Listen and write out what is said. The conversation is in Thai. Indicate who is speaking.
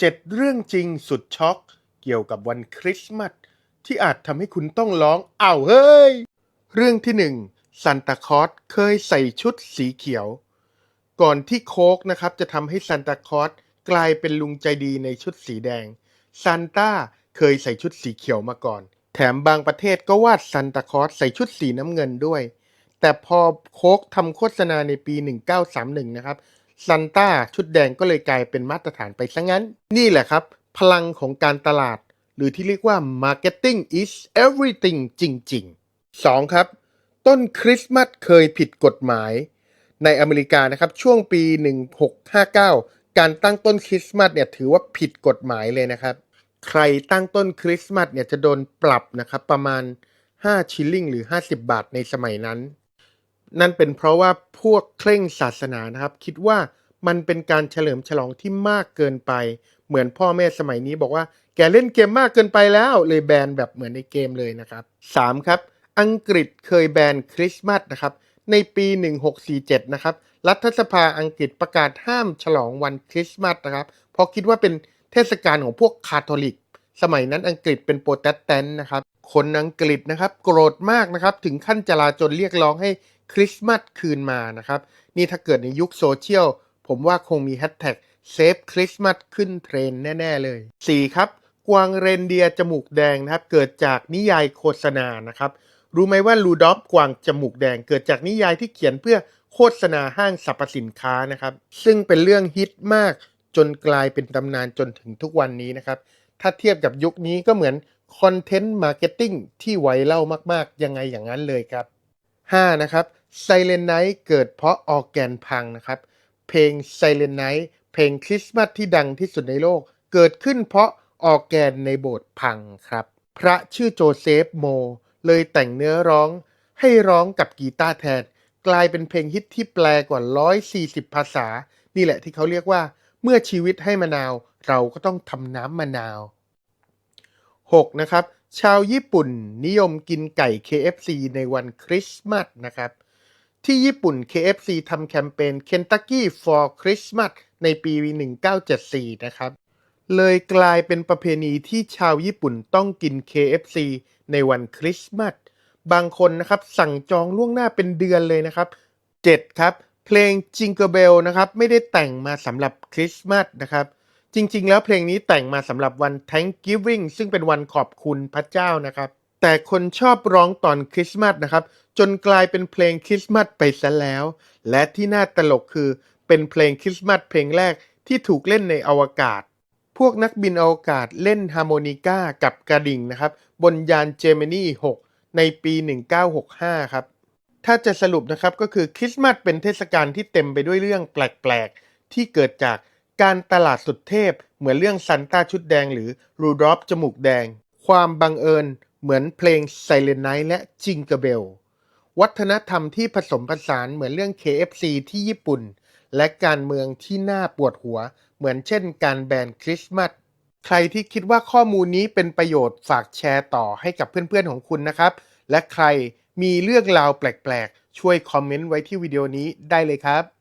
Speaker 1: 7 เรื่องจริงสุดช็อก เกี่ยวกับวันคริสต์มาสที่อาจทำให้คุณต้องร้องอ้าวเฮ้ย เรื่องที่ 1ซันตาคอสเคยใส่ชุดสีเขียว ก่อนที่โคกนะครับจะทำให้ซันตาคอสกลายเป็นลุงใจดีในชุดสีแดงซันต้าเคยใส่ชุดสีเขียวมาก่อน แถมบางประเทศก็วาดซันตาคอสใส่ชุดสีน้ำเงินด้วย แต่พอโคกทำโฆษณาในปี 1931 นะครับ ซันต้าชุดแดงก็เลยกลายเป็นมาตรฐานไปซะงั้น นี่แหละครับ พลังของการตลาด หรือที่เรียกว่า marketing is everything จริง ๆ 2. ครับ ต้นคริสต์มาสเคยผิดกฎหมาย ในอเมริกานะครับ ช่วงปี 1659 การตั้งต้นคริสต์มาสเนี่ยถือว่าผิดกฎหมายเลยนะครับ ใครตั้งต้นคริสต์มาสเนี่ยจะโดนปรับนะครับประมาณ 5 ชิลลิงหรือ 50 บาทในสมัยนั้น นั่นเป็นเพราะว่าพวกเคร่งศาสนานะครับ คิดว่ามันเป็นการเฉลิมฉลองที่มากเกินไป เหมือนพ่อแม่สมัยนี้บอกว่าแกเล่นเกมมากเกินไปแล้ว เลยแบนแบบเหมือนในเกมเลยนะครับ 3. ครับ อังกฤษเคยแบนคริสต์มาสนะครับ ในปี 1647 นะครับ รัฐสภาอังกฤษประกาศห้ามฉลองวันคริสต์มาสนะครับ เพราะคิดว่าเป็นเทศกาลของพวกคาทอลิก สมัยนั้นอังกฤษเป็นโปรเตสแตนต์นะครับ คนอังกฤษนะครับ โกรธมากนะครับ ถึงขั้นจลาจลเรียกร้องให้ คริสต์มาสคืนมานะครับ นี่ถ้าเกิดในยุคโซเชียล ผมว่าคงมีแฮชแท็กเซฟคริสต์มาสขึ้นเทรนแน่ ๆ เลย 4. ครับ กวางเรนเดียร์จมูกแดงนะครับ เกิดจากนิยายโฆษณานะครับ รู้ไหมว่าลูดอฟกวางจมูกแดง เกิดจากนิยายที่เขียนเพื่อโฆษณาห้างสรรพสินค้านะครับ ซึ่งเป็นเรื่องฮิตมากจนกลายเป็นตำนานจนถึงทุกวันนี้นะครับ ถ้าเทียบกับยุคนี้ก็เหมือนคอนเทนต์มาร์เก็ตติ้งที่ไวเล่ามาก ๆ ยังไงอย่างนั้นเลยครับ 5. นะครับ Silent Night เกิดเพราะออแกนพังนะครับ เพลง Silent Night เพลงคริสต์มาสที่ดังที่สุดในโลก เกิดขึ้นเพราะออแกนในโบสถ์พังครับ พระชื่อโจเซฟโม เลยแต่งเนื้อร้อง ให้ร้องกับกีตาร์แทน กลายเป็นเพลงฮิตที่แปลกว่า 140 ภาษา นี่แหละที่เขาเรียกว่า เมื่อชีวิตให้มะนาวเราก็ต้องทำน้ำมะนาว 6. นะครับ ชาวญี่ปุ่นนิยมกินไก่ KFC ในวันคริสต์มาสนะครับ ที่ญี่ปุ่น KFC ทำแคมเปญ Kentucky for Christmas ในปี 1974 นะครับ เลยกลายเป็นประเพณีที่ชาวญี่ปุ่นต้องกิน KFC ในวันคริสต์มาส บางคนนะครับสั่งจองล่วงหน้าเป็นเดือนเลยนะครับ 7. ครับ เพลง Jingle Bell นะครับ ไม่ได้แต่งมาสำหรับคริสต์มาสนะครับ จริง ๆ แล้วเพลงนี้แต่งมาสำหรับวัน Thanksgiving ซึ่งเป็นวันขอบคุณพระเจ้านะครับ แต่คนชอบร้องตอนคริสต์มาสนะครับ จนกลายเป็นเพลงคริสต์มาสไปซะแล้ว และที่น่าตลกคือเป็นเพลงคริสต์มาสเพลงแรกที่ถูกเล่นในอวกาศ พวกนักบินอวกาศเล่นฮาร์โมนิก้ากับกระดิ่งนะครับ บนยานเจมินี6 ในปี 1965 ครับ ถ้าจะสรุปนะครับก็คือคริสต์มาสเป็นเทศกาลที่เต็มไปด้วยเรื่องแปลกๆที่เกิดจาก การตลาดสุดเทพเหมือนเรื่องซันต้าชุดแดงหรือรูดรอฟจมูกแดง ความบังเอิญเหมือนเพลง Silent Night และ Jingle Bell วัฒนธรรมที่ผสมผสานเหมือนเรื่อง KFC ที่ญี่ปุ่น และการเมืองที่น่าปวดหัว เหมือนเช่นการแบนคริสต์มาสใครที่คิดว่าข้อมูลนี้เป็นประโยชน์ฝากแชร์ต่อให้กับเพื่อนๆของคุณนะครับ และใครมีเรื่องราวแปลกๆ ช่วยคอมเมนต์ไว้ที่วิดีโอนี้ได้เลยครับ